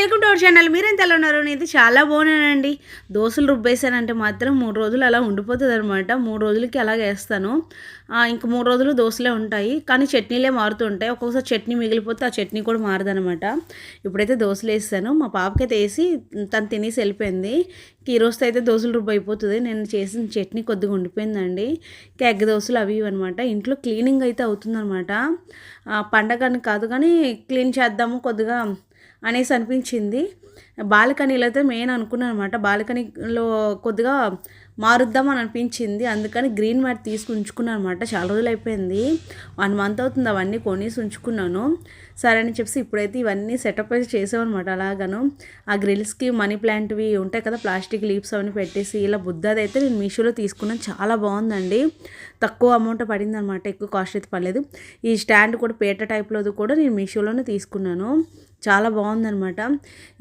Welcome to our channel మీరెంత ఎలా ఉన్నారు నేను చాలా బాగున్నానండి. దోశలు రుబ్బేసానంటే మాత్రం మూడు రోజులు అలా ఉండిపోతుంది అనమాట మూడు రోజులకి అలా వేస్తాను. ఇంక మూడు రోజులు దోశలే ఉంటాయి. కానీ చట్నీలే మారుతూ ఉంటాయి ఒక్కొక్కసారి చట్నీ మిగిలిపోతే ఆ చట్నీ కూడా మారదనమాట ఇప్పుడైతే దోశలు వేస్తాను. మా పాపకైతే వేసి తను తినేసి వెళ్ళిపోయింది. ఈ రోజుతో అయితే దోశలు రుబ్బు అయిపోతుంది. నేను చేసిన చట్నీ కొద్దిగా ఉండిపోయిందండి. ఇంకా ఎగ్ దోశలు అవి ఇవి అనమాట ఇంట్లో క్లీనింగ్ అయితే అవుతుందన్నమాట. పండగని పండగ అని కాదు కానీ క్లీన్ చేద్దాము కొద్దిగా అనేసి అనిపించింది. బాల్కనీలో అయితే మెయిన్ అనుకున్నాను అనమాట బాల్కనీలో కొద్దిగా మారుద్దాం అని అనిపించింది. అందుకని గ్రీన్ మ్యాట్ తీసుకు ఉంచుకున్నాను అనమాట చాలా రోజులు అయిపోయింది. వన్ మంత్ అవుతుంది. అవన్నీ కొనేసి ఉంచుకున్నాను. సరే అని చెప్పేసి ఇప్పుడైతే ఇవన్నీ సెటప్ అయితే చేసామన్నమాట అలాగను. ఆ గ్రిల్స్కి మనీ ప్లాంట్వి ఉంటాయి కదా ప్లాస్టిక్ లీప్స్ అవన్నీ పెట్టేసి ఇలా బుద్ధది అయితే నేను మీషోలో తీసుకున్నాను. చాలా బాగుందండి. తక్కువ అమౌంట్ పడింది అనమాట ఎక్కువ కాస్ట్ అయితే పడలేదు. ఈ స్టాండ్ కూడా పేట టైప్లోది కూడా నేను మీషోలోనే తీసుకున్నాను. చాలా బాగుందనమాట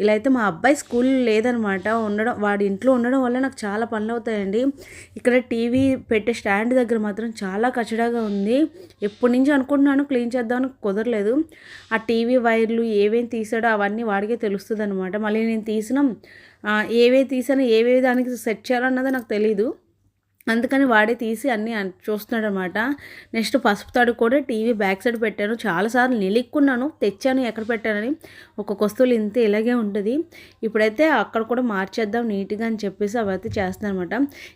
ఇలా అయితే మా అబ్బాయి స్కూల్ లేదనమాట ఉండడం వాడి ఇంట్లో ఉండడం వల్ల నాకు చాలా పనులు అవుతాయండి. ఇక్కడ టీవీ పెట్టే స్టాండ్ దగ్గర మాత్రం చాలా కచడాగా ఉంది. ఎప్పటి నుంచి అనుకుంటున్నాను క్లీన్ చేద్దామని కుదరలేదు. ఆ టీవీ వైర్లు ఏవేం తీసాడో అవన్నీ వాడికే తెలుస్తుంది అనమాట మళ్ళీ నేను తీసిన ఏవే తీసాను ఏవే దానికి సెట్ చేయాలన్నది నాకు తెలీదు. అందుకని వాడే తీసి అన్నీ చూస్తున్నాడనమాట. చూస్తున్నాడు అనమాట నెక్స్ట్ పసుపు తాడు కూడా టీవీ బ్యాక్ సైడ్ పెట్టాను. చాలాసార్లు నిలిక్కున్నాను. తెచ్చాను ఎక్కడ పెట్టానని. ఒక్కొక్క వస్తువులు ఇంతే ఇలాగే ఉంటుంది. ఇప్పుడైతే అక్కడ కూడా మార్చేద్దాం నీట్గా అని చెప్పేసి అవైతే చేస్తున్నాను అనమాట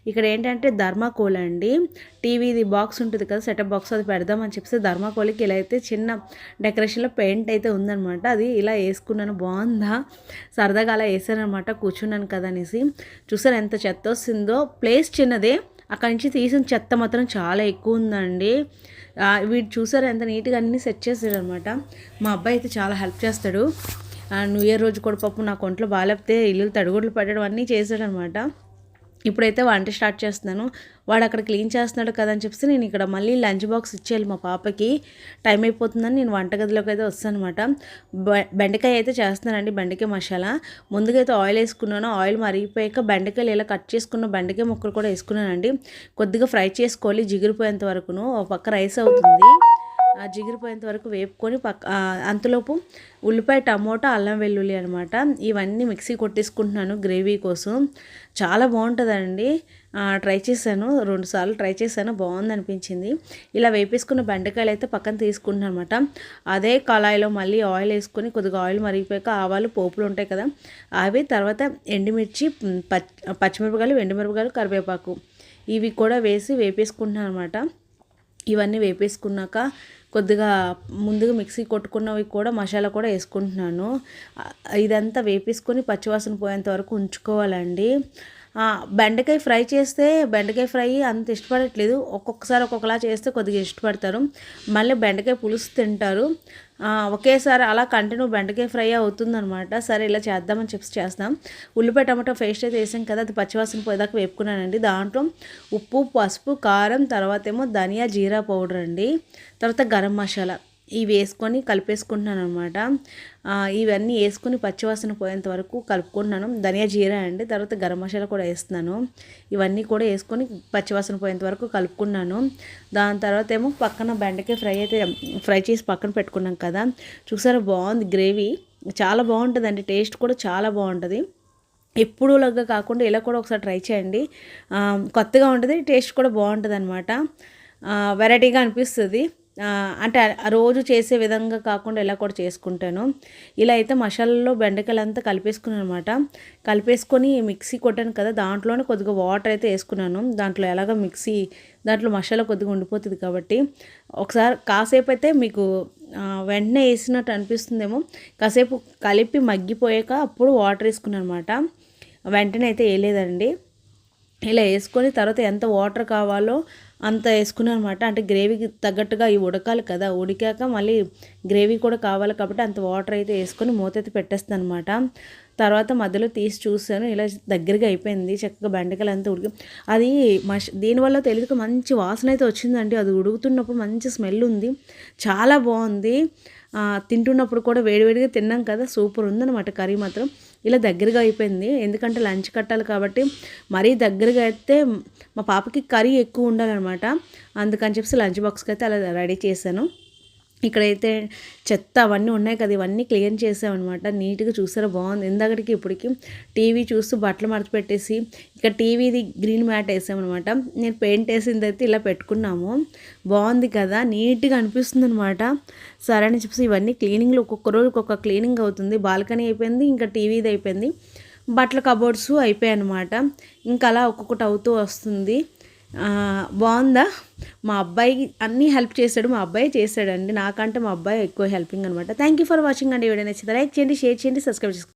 ఇక్కడ ఏంటంటే ధర్మాకోల్ అండి. టీవీది బాక్స్ ఉంటుంది కదా సెటప్ బాక్స్ అది పెడదామని చెప్పేసి ధర్మాకోల్కి ఇలా అయితే చిన్న డెకరేషన్లో పెయింట్ అయితే ఉందన్నమాట అది ఇలా వేసుకున్నాను. బాగుందా? సరదాగా అలా వేసాను అనమాట కూర్చున్నాను కదా అనేసి. చూసారు ఎంత చెత్త వస్తుందో? ప్లేస్ చిన్నదే. అక్కడి నుంచి తీసిన చెత్త మాత్రం చాలా ఎక్కువ ఉందండి. వీడు చూసారు ఎంత నీట్గా అన్నీ సెట్ చేశారు అనమాట మా అబ్బాయి అయితే చాలా హెల్ప్ చేస్తాడు. న్యూ ఇయర్ రోజు కూడా పాపం నాకు ఒంట్లో బాగాలేకపోతే ఇల్లు తడుగుడ్లు పెట్టడం అన్నీ చేశాడనమాట ఇప్పుడైతే వంట స్టార్ట్ చేస్తున్నాను. వాడు అక్కడ క్లీన్ చేస్తున్నాడు కదా అని చెప్పేసి నేను ఇక్కడ మళ్ళీ లంచ్ బాక్స్ ఇచ్చేయాలి మా పాపకి. టైం అయిపోతుందని నేను వంటగదిలోకి అయితే వస్తాను అనమాట బెండకాయ అయితే చేస్తున్నానండి బెండకాయ మసాలా. ముందుగా అయితే ఆయిల్ వేసుకున్నాను. ఆయిల్ మరిగిపోయాక బెండకాయలు ఇలా కట్ చేసుకున్న బెండకాయ ముక్కలు కూడా వేసుకున్నానండి. కొద్దిగా ఫ్రై చేసుకోవాలి జిగిరిపోయేంత వరకును. ఒక పక్క రైస్ అవుతుంది. జిగిరిపోయేంత వరకు వేపుకొని పక్క అంతలోపు ఉల్లిపాయ టమోటా అల్లం వెల్లుల్లి అనమాట ఇవన్నీ మిక్సీ కొట్టేసుకుంటున్నాను గ్రేవీ కోసం. చాలా బాగుంటుందండి. ట్రై చేశాను. రెండు సార్లు ట్రై చేశాను. బాగుంది అనిపించింది ఇలా వేపేసుకున్న బెండకాయలు అయితే పక్కన తీసుకుంటున్నాను అనమాట అదే కళాయిలో మళ్ళీ ఆయిల్ వేసుకొని కొద్దిగా ఆయిల్ మరిగిపోయాక ఆవాలు పోపులు ఉంటాయి కదా అవి తర్వాత ఎండుమిర్చి పచ్చి పచ్చిమిరపకాయలు ఎండుమిరపకాయలు కరివేపాకు ఇవి కూడా వేసి వేపేసుకుంటున్నాను అనమాట ఇవన్నీ వేపేసుకున్నాక కొద్దిగా ముందుగా మిక్సీ కొట్టుకున్నవి కూడా మసాలా కూడా వేసుకుంటున్నాను. ఇదంతా వేపేసుకొని పచ్చివాసన పోయేంత వరకు ఉంచుకోవాలండి. బెండకాయ ఫ్రై చేస్తే బెండకాయ ఫ్రై అంత ఇష్టపడట్లేదు. ఒక్కొక్కసారి ఒక్కొక్కలా చేస్తే కొద్దిగా ఇష్టపడతారు. మళ్ళీ బెండకాయ పులుసు తింటారు. ఒకేసారి అలా కంటిన్యూ బెండకాయ ఫ్రై అవుతుందనమాట సరే ఇలా చేద్దామని చెప్పి చేస్తాం. ఉల్లిపాయ టమాటో పేస్ట్ అయితే వేసాం కదా అది పచ్చివాసన పోయేదాకా వేపుకున్నానండి. దాంట్లో ఉప్పు పసుపు కారం తర్వాత ఏమో ధనియా జీరా పౌడర్ అండి. తర్వాత గరం మసాలా. ఇవి వేసుకొని కలిపేసుకుంటున్నాను అనమాట ఇవన్నీ వేసుకొని పచ్చివాసన పోయేంత వరకు కలుపుకుంటున్నాను. ధనియా జీరా అండి తర్వాత గరం మసాలా కూడా వేస్తున్నాను. ఇవన్నీ కూడా వేసుకొని పచ్చివాసన పోయేంత వరకు కలుపుకున్నాను దాని తర్వాత ఏమో పక్కన బెండకాయ ఫ్రై అయితే ఫ్రై చేసి పక్కన పెట్టుకున్నాం కదా. చూసారా బాగుంది గ్రేవీ. చాలా బాగుంటుందండి టేస్ట్ కూడా చాలా బాగుంటుంది. ఎప్పుడు లాగా కాకుండా ఇలా కూడా ఒకసారి ట్రై చేయండి. కొత్తగా ఉంటుంది టేస్ట్ కూడా బాగుంటుంది అనమాట వెరైటీగా అనిపిస్తుంది. అంటే రోజు చేసే విధంగా కాకుండా ఇలా కూడా చేసుకుంటాను. ఇలా అయితే మసాలాలో బెండకాయలు అంతా కలిపేసుకున్నాను అనమాట కలిపేసుకొని మిక్సీ కొట్టాను కదా దాంట్లోనే కొద్దిగా వాటర్ అయితే వేసుకున్నాను. దాంట్లో ఎలాగ మిక్సీ దాంట్లో మసాలా కొద్దిగా ఉండిపోతుంది కాబట్టి. ఒకసారి కాసేపు అయితే మీకు వెంటనే వేసినట్టు అనిపిస్తుందేమో. కాసేపు కలిపి మగ్గిపోయాక అప్పుడు వాటర్ వేసుకున్నాను అనమాట వెంటనే అయితే వేయలేదండి. ఇలా వేసుకొని తర్వాత ఎంత వాటర్ కావాలో అంత వేసుకున్నాను అనమాట అంటే గ్రేవీకి తగ్గట్టుగా ఇవి ఉడకాలి కదా. ఉడికాక మళ్ళీ గ్రేవీ కూడా కావాలి కాబట్టి అంత వాటర్ అయితే వేసుకొని మూత అయితే పెట్టేస్తాను అనమాట తర్వాత మధ్యలో తీసి చూసాను ఇలా దగ్గరగా అయిపోయింది. చక్కగా బెండకాయలు అంతా ఉడికి అది మష్ దీనివల్ల తెలియక మంచి వాసన అయితే వచ్చిందండి. అది ఉడుకుతున్నప్పుడు మంచి స్మెల్ ఉంది. చాలా బాగుంది. తింటున్నప్పుడు కూడా వేడివేడిగా తిన్నాం కదా. సూపర్ ఉందన్నమాట కర్రీ మాత్రం. ఇలా దగ్గరగా అయిపోయింది. ఎందుకంటే లంచ్ కట్టాలి కాబట్టి మరీ దగ్గరగా అయితే మా పాపకి కర్రీ ఎక్కువ ఉండాలన్నమాట. అందుకని చెప్పేసి లంచ్ బాక్స్కి అయితే అలా రెడీ చేశాను. ఇక్కడైతే చెత్త అవన్నీ ఉన్నాయి కదా ఇవన్నీ క్లీన్ చేసామన్నమాట. నీట్గా చూసారా బాగుంది. ఇందాకటికి ఇప్పటికి టీవీ చూస్తూ బట్టలు మడత ఇక టీవీది గ్రీన్ మ్యాట్ వేసామన్నమాట. నేను పెయింట్ వేసింది అయితే ఇలా పెట్టుకున్నాము. బాగుంది కదా నీట్గా అనిపిస్తుంది అనమాట సరే అని చెప్పేసి ఇవన్నీ క్లీనింగ్లో ఒక్కొక్క రోజు ఒక్కొక్క క్లీనింగ్ అవుతుంది. బాల్కనీ అయిపోయింది ఇంకా టీవీది అయిపోయింది. బట్టల కబోర్డ్స్ అయిపోయాయి అనమాట ఇంకా అలా ఒక్కొక్కటి అవుతూ వస్తుంది. బాగుందా? మా అబ్బాయి అన్నీ హెల్ప్ చేశాడు మా అబ్బాయి చేశాడండి. నాకంటే మా అబ్బాయి ఎక్కువ హెల్పింగ్ అనమాట థ్యాంక్ యూ ఫర్ వాచింగ్ అండి. వీడియో నచ్చితే లైక్ చేయండి షేర్ చేయండి సబ్స్క్రైబ్ చేసుకోండి